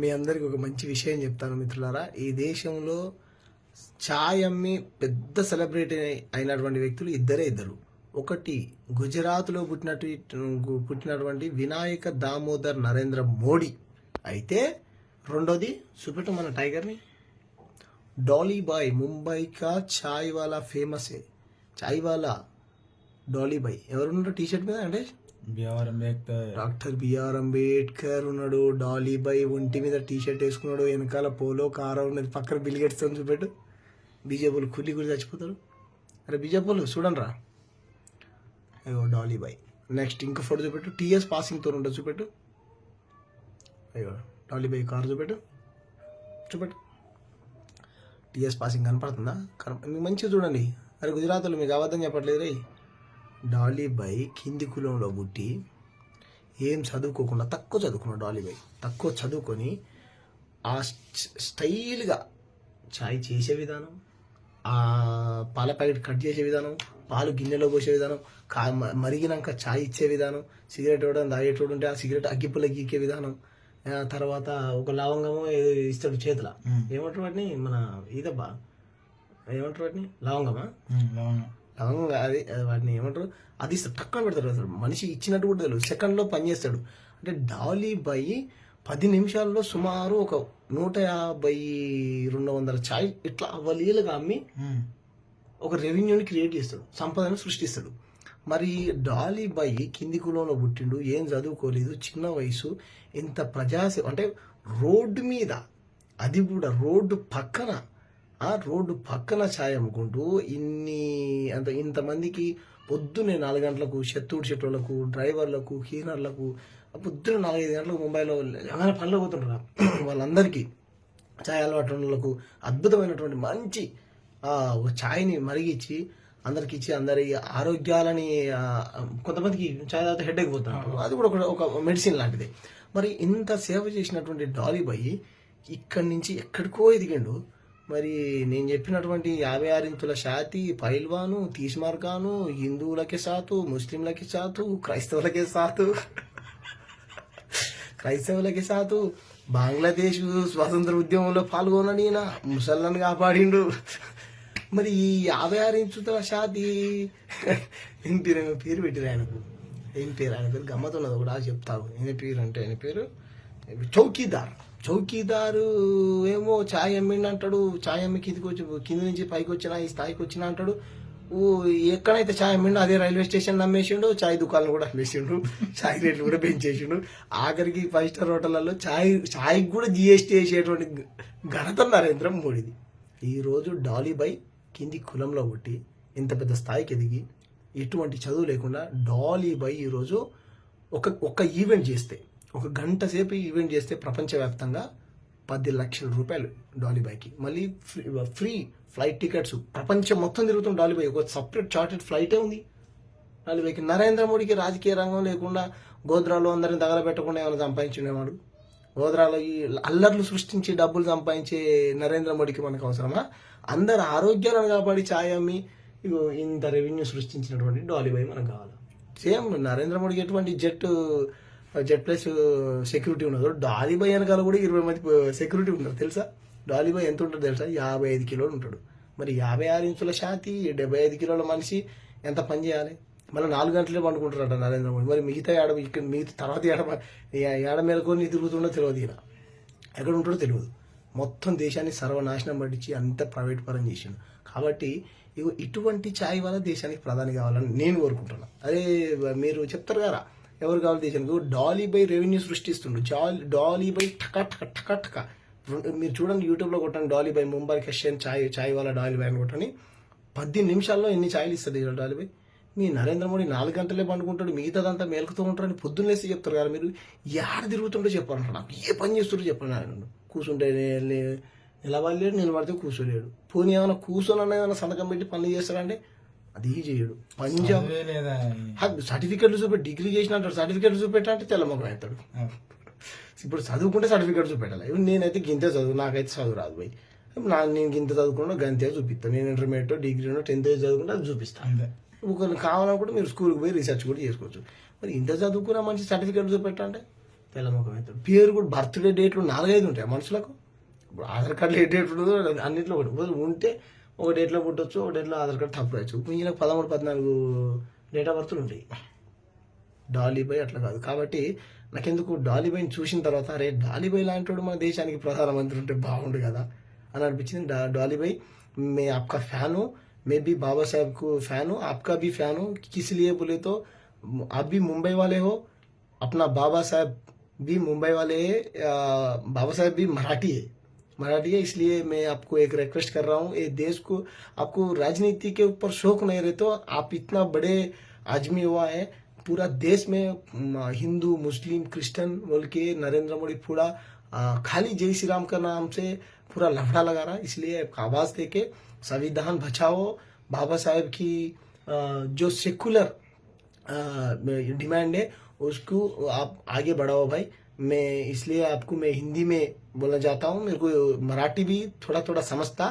మీ అందరికి ఒక మంచి విషయం చెప్తాను మిత్రులారా. ఈ దేశంలో ఛాయ్ అమ్మి పెద్ద సెలబ్రిటీ అయినటువంటి వ్యక్తులు ఇద్దరే ఇద్దరు. ఒకటి గుజరాత్లో పుట్టినటు పుట్టినటువంటి వినాయక దామోదర్ నరేంద్ర మోడీ. అయితే రెండోది చూపెట్టు మన టైగర్ని డాలీ బాయ్ ముంబై కా చాయ్ వాలా ఫేమస్. ఏ చాయ్ వాలా డాలీ బాయ్. ఎవరున్నారు టీ షర్ట్ మీద అంటే? BR Ambedkar. Doctor BR Ambedkar ఉన్నాడు. డాలీ బై ఒంటి మీద టీ షర్ట్ వేసుకున్నాడు. వెనకాల పోలో కారం ఉన్నది. పక్కన బిల్గెట్స్ అని చూపెట్టు. బీజేపీలు కుల్లి కూడా చచ్చిపోతారు అరే బీజేపీలు చూడండిరా. అయ్యో డాలీ బై నెక్స్ట్ ఇంకో ఫోటో చూపెట్టు. టీఎస్ పాసింగ్తో ఉంటుంది చూపెట్టు. అయ్యో డాలీ బై కారు చూపెట్టు. చూపెట్టు. టీఎస్ పాసింగ్ కనపడుతుందా? కనప మీకు మంచిగా చూడండి. అరే గుజరాత్లో మీకు అబద్ధం చెప్పట్లేదు రే. డాలీ బాయ్ కింది కులంలో పుట్టి ఏం చదువుకోకుండా తక్కువ చదువుకున్నాడు డాలీ బాయ్. తక్కువ చదువుకొని ఆ స్టైల్గా చాయ్ చేసే విధానం ఆ పాల ప్యాకెట్ కట్ చేసే విధానం పాలు గిన్నెలో పోసే విధానం కా మరిగినాక చాయ్ ఇచ్చే విధానం సిగరెట్ ఇవ్వడం తాగేటోడు ఉంటే ఆ సిగరెట్ అగ్గిపుల్ల గీకే విధానం తర్వాత ఒక లవంగము ఇస్తాడు చేతుల. ఏమంటారు వాటిని? మన ఇదబ్బా ఏమంటారు వాటిని? లవంగమా? లవంగా. అది అది వాటిని ఏమంటారు? అది ఇస్తాడు టక్కన పెడతాడు అసలు. మనిషి ఇచ్చినట్టు కూడా తెలియదు. సెకండ్లో పనిచేస్తాడు అంటే డాలీ బాయ్ పది నిమిషాల్లో సుమారు ఒక నూట యాభై రెండు వందల ఛాయ్ ఇట్లా అవలీలుగా అమ్మి ఒక రెవెన్యూని క్రియేట్ చేస్తాడు. సంపదను సృష్టిస్తాడు. మరి డాలీ బాయ్ కింది కులంలో పుట్టిండు. ఏం చదువుకోలేదు. చిన్న వయసు. ఇంత ప్రజాసేవ అంటే రోడ్డు మీద అది కూడా రోడ్డు పక్కన ఆ రోడ్డు పక్కన ఛాయ్ అమ్ముకుంటూ ఇన్ని అంత ఇంతమందికి పొద్దున్నే నాలుగు గంటలకు చెత్తూడు చెట్టులకు డ్రైవర్లకు క్లీనర్లకు పొద్దున్న నాలుగైదు గంటలకు ముంబైలో ఏమైనా పనులు పోతుంటారు వాళ్ళందరికీ ఛాయ్ అలవాటు అద్భుతమైనటువంటి మంచి ఛాయ్ని మరిగించి అందరికి ఇచ్చి అందరి ఆరోగ్యాలని కొంతమందికి ఛాయ్ తాగితే హెడ్ అయిపోతున్నారు అది కూడా ఒక- ఒక మెడిసిన్ లాంటిది. మరి ఇంత సేవ చేసినటువంటి డాలీ బాయ్ ఇక్కడి నుంచి ఎక్కడికో ఎదిగిండు. మరి నేను చెప్పినటువంటి యాభై ఆరు ఇంచుల షాతి పైల్వాను తీస్మార్గాను హిందువులకి సాతు ముస్లింలకి సాతు క్రైస్తవులకి సాతు. క్రైస్తవులకి సాతు. బంగ్లాదేశ్ స్వాతంత్ర ఉద్యమంలో పాల్గొనని ఈయన ముసళ్ళని కాపాడిండు. మరి ఈ యాభై ఆరు ఇంచుల షాతి ఏం పేరు? పేరు పెట్టిరు ఆయనకు. ఏం పేరు? ఆయన పేరు గమ్మతున్నది కూడా చెప్తావు. ఆయన పేరు అంటే ఆయన పేరు? చౌకీదార్. చౌకీదారు ఏమో ఛాయ్ అమ్మిండి అంటాడు ఛాయ్ అమ్మి కిందికి వచ్చి కింద నుంచి పైకి వచ్చినా ఈ స్థాయికి వచ్చినా అంటాడు. ఓ ఎక్కడైతే ఛాయ్ అమ్మిండో అదే రైల్వే స్టేషన్ అమ్మేసిండు ఛాయ్ దుకాణాలు కూడా అమ్మేసిండు ఛాయ్ రేట్లు కూడా పెంచేసిండు. ఆఖరికి ఫైవ్ స్టార్ హోటళ్ళలో ఛాయ్ ఛాయ్కి కూడా జిఎస్టీ వేసేటువంటి ఘనత నరేంద్ర మోడీది. ఈరోజు డాలీ బై కింది కులంలో కొట్టి ఇంత పెద్ద స్థాయికి ఎదిగి ఎటువంటి చదువు లేకుండా డాలీ బై ఈరోజు ఒక ఒక ఈవెంట్ చేస్తే ఒక గంట సేపు ఈవెంట్ చేస్తే ప్రపంచవ్యాప్తంగా పది లక్షల రూపాయలు డాలీబాయ్కి మళ్ళీ ఫ్రీ ఫ్రీ ఫ్లైట్ టికెట్స్. ప్రపంచం మొత్తం తిరుగుతుంది డాలీబాయ్ ఒక సపరేట్ చార్టెడ్ ఫ్లైటే ఉంది డాలీబాయ్కి నరేంద్ర మోడీకి రాజకీయ రంగం లేకుండా గోద్రాలో అందరిని తగలబెట్టకుండా ఏమైనా సంపాదించుకునేవాడు గోద్రాలో ఈ అల్లర్లు సృష్టించి డబ్బులు సంపాదించే నరేంద్ర మోడీకి మనకు అవసరమా? అందరు ఆరోగ్యాలను కాపాడి ఛాయ్ అమ్మి ఇగో ఇంత రెవెన్యూ సృష్టించినటువంటి డాలీ బై మనకు కావాలి? సేమ్ నరేంద్ర మోడీకి ఎటువంటి జెట్ జెట్ ప్లస్ సెక్యూరిటీ ఉన్నదో. డాలీబాయ్ వెనకాల కూడా ఇరవై మంది సెక్యూరిటీ ఉన్నారు తెలుసా? డాలీబాయ్ ఎంత ఉంటుంది తెలుసా? యాభై ఐదు కిలోలు ఉంటాడు. మరి యాభై ఆరు ఇంచుల షాతి డెబ్బై ఐదు కిలోల మనిషి ఎంత పని చేయాలి? మళ్ళీ నాలుగు గంటలే పండుకుంటారట నరేంద్ర మోడీ. మరి మిగతా ఏడ ఇక్కడ మిగతా తర్వాత ఏడ ఏడ మేరకొని తిరుగుతుండో తెలియదు ఈయన. ఎక్కడ ఉంటాడో తెలియదు. మొత్తం దేశాన్ని సర్వనాశనం పట్టించి అంత ప్రైవేట్ పరం చేసిండు. కాబట్టి ఇటువంటి ఛాయ్ వల్ల దేశానికి ప్రధాని కావాలని నేను కోరుకుంటున్నాను అదే మీరు చెప్తారు కదా. ఎవరు కావాలి దేశానికి? డాలీ బై రెవెన్యూ సృష్టిస్తుండు. జాల్ డాలీ బై టక టక టక టక మీరు చూడండి యూట్యూబ్లో కొట్టండి డాలీ బై ముంబై కెషన్ ఛాయ్ ఛాయ్ వాళ్ళ డాలీ బై అని కొట్టండి. పద్దెనిమిది నిమిషాల్లో ఎన్ని ఛాయలు ఇస్తుంది ఈ డాలీ బై? మీ నరేంద్ర మోడీ నాలుగు గంటలే పండుకుంటాడు మిగతాదంతా మేలుకుతూ ఉంటారని పొద్దున్న లేసి చెప్తారు కదా మీరు. యాడ తిరుగుతుంటే చెప్పాలంటారు నాకు. ఏ పని చేస్తుంటే చెప్పండి ఆయన కూర్చుంటే నిలబడలేడు నిలబడితే కూర్చోలేడు. పోనీ ఏమైనా కూర్చొని ఏమైనా సంతకం పెట్టి పనులు చేస్తాడంటే అది చేయడు? పంజాబ్ సర్టిఫికెట్లు చూపెట్టి డిగ్రీ చేసిన అంటాడు సర్టిఫికెట్లు చూపెట్టంటే తెల్లమొక్కం అవుతాడు ఇప్పుడు చదువుకుంటే సర్టిఫికెట్ చూపెట్టాలి? ఇప్పుడు నేనైతే గింతే చదువు నాకైతే చదువు రాదు పోయి నా నేను గింత చదువుకున్నా గంతే చూపిస్తాను నేను ఇంటర్మీడియట్ డిగ్రీనో టెన్త్ చదువుకుంటే అది చూపిస్తాను అంతే. ఒకరు కావాలనుకుంటే మీరు స్కూల్కి పోయి రీసెర్చ్ కూడా చేసుకోవచ్చు. మరి ఇంత చదువుకున్న మంచి సర్టిఫికేట్ చూపెట్టంటే తెల్ల ముఖం అవుతాడు పేరు కూడా బర్త్డే డేట్లు నాలుగైదు ఉంటాయి మనుషులకు? ఇప్పుడు ఆధార్ కార్డులో ఏ డేట్ అది అన్నింటిలో ఒకటి. ఉంటే ఒక డేట్లో పుట్టొచ్చు ఒక డేట్లో ఆధార్ కార్డు తప్పు రాయొచ్చు ఈయనకు పదమూడు పద్నాలుగు డేట్ ఆఫ్ బర్త్లు ఉంటాయి డాలీబాయ్ అట్లా కాదు కాబట్టి నాకెందుకు డాలీబాయ్ని చూసిన తర్వాత అరే డాలీబాయ్ లాంటి వాడు మన దేశానికి ప్రధానమంత్రి ఉంటే బాగుండు కదా అని అనిపించింది డా డాలీబాయ్ మే ఆప్కా ఫ్యాను मैं भी बाबा साहब को फैन हूँ आपका भी फैन हूँ किस लिए बोले तो आप भी मुंबई वाले हो अपना बाबा साहब भी मुंबई वाले है आ, बाबा साहब भी मराठी है मराठी है, इसलिए मैं आपको एक रिक्वेस्ट कर रहा हूँ ये देश को आपको राजनीति के ऊपर शौक नहीं रहे तो आप इतना बड़े आदमी हुआ है, पूरा देश में हिंदू, मुस्लिम, क्रिश्चियन, बोल के नरेंद्र मोदी पूरा खाली जय श्री राम का नाम से पूरा लफड़ा लगा रहा है, इसलिए आवाज़ दे के संविधान बचाओ, बाबा साहेब की जो सेकुलर डिमांड है, उसको आप आगे बढ़ाओ भाई। मैं इसलिए आपको मैं हिंदी में बोलना चाहता हूँ। मेरे को मराठी भी थोड़ा थोड़ा समझता।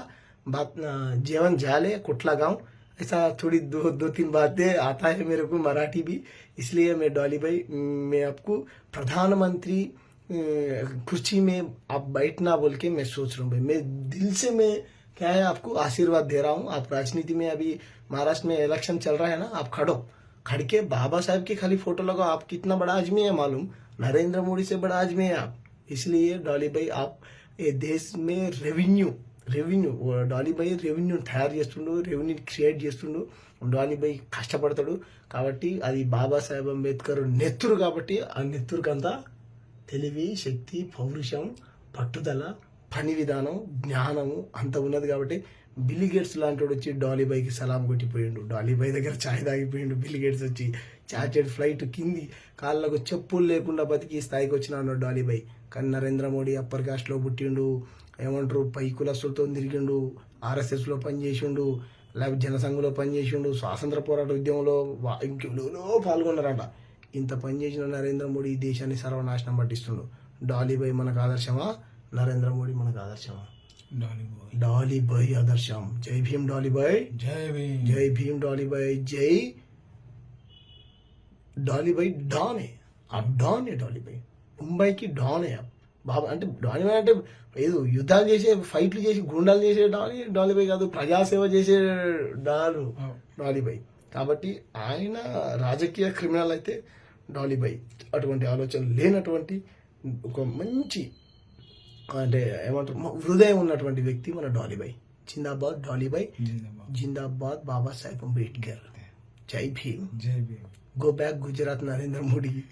बात जीवन जाले, कुटला गाँव। ऐसा थोड़ी दो दो तीन बातें आता है मेरे को मराठी भी। इसलिए मैं डॉली भाई, मैं आपको प्रधानमंत्री कुर्सी में आप बैठना बोल के मैं सोच रहा हूँ भाई। मैं दिल से मैं क्या है, आपको आशीर्वाद दे रहा हूँ। आप राजनीति में अभी महाराष्ट्र में इलेक्शन चल रहा है ना, आप खड़ो। खड़ के बाबा साहब की खाली फ़ोटो लगाओ। आप कितना बड़ा आदमी है मालूम। नरेंद्र मोदी से बड़ा आदमी है आप इसलिए डॉली भाई आप ये देश में revenue revenue Dolly bhai revenue తయారు చేస్తుండు రెవెన్యూ క్రియేట్ చేస్తుండు డాలీ భాయ్ కష్టపడతాడు కాబట్టి అది బాబాసాహెబ్ అంబేద్కర్ నెత్తురు కాబట్టి ఆ నెత్తురుకంతా తెలివి శక్తి పౌరుషం పట్టుదల పని విధానం జ్ఞానము అంత ఉన్నది కాబట్టి బిల్లీ గేట్స్ లాంటివాడు వచ్చి డాలీ బైకి సలాం కొట్టిపోయిండు. డాలీబాయ్ దగ్గర ఛాయ్ తాగిపోయిండు. బిల్లీ గేట్స్ వచ్చి చార్టెడ్ ఫ్లైట్ కింది కాళ్ళకు చెప్పులు లేకుండా బతికి స్థాయికి వచ్చిన అన్నాడు బై కానీ నరేంద్ర మోడీ అప్పర్ కాస్ట్లో పుట్టిండు. ఏమంటారు? పై కులస్తులతో తిరిగిండు. ఆర్ఎస్ఎస్లో పనిచేసిండు. లేకపోతే జనసంఘంలో పనిచేసిండు. స్వాతంత్ర పోరాట ఉద్యమంలో ఇంకెవరో పాల్గొన్నారట. ఇంత పనిచేసిన నరేంద్ర మోడీ ఈ దేశాన్ని సర్వనాశనం పట్టిస్తుండు. బై మనకు ఆదర్శమా? నరేంద్ర మోడీ మనకు ఆదర్శమా? డాలీ బై ఆదర్శం జై భీమ్ డాలీ బై जय भीम जय भीम डॉली भाई जय डॉली भाई डॉन है आप डॉन है डॉली भाई ముంబైకి డాన్ है आप బాబా అంటే డాన్ అంటే ఏదో యుద్ధాలు చేసే ఫైట్లు చేసి గుండాలు చేసే డాన్ డాలీ భాయ్ కాదు ప్రజాసేవ చేసే డాన్ డాలీ భాయ్ కాబట్టి ఆయన రాజకీయ క్రిమినల్ అయితే డాలీ భాయ్ అటువంటి ఆలోచన లేనటువంటి ఒక మంచి అంటే ఏమంటారు హృదయం ఉన్నటువంటి వ్యక్తి మన డాలీబాయ్ జిందాబాద్ డాలీబాయ్ జిందాబాద్. బాబాసాహెబ్ అంబేద్కర్. జై భీమ్. జై Bhim. Go back Gujarat Narendra Modi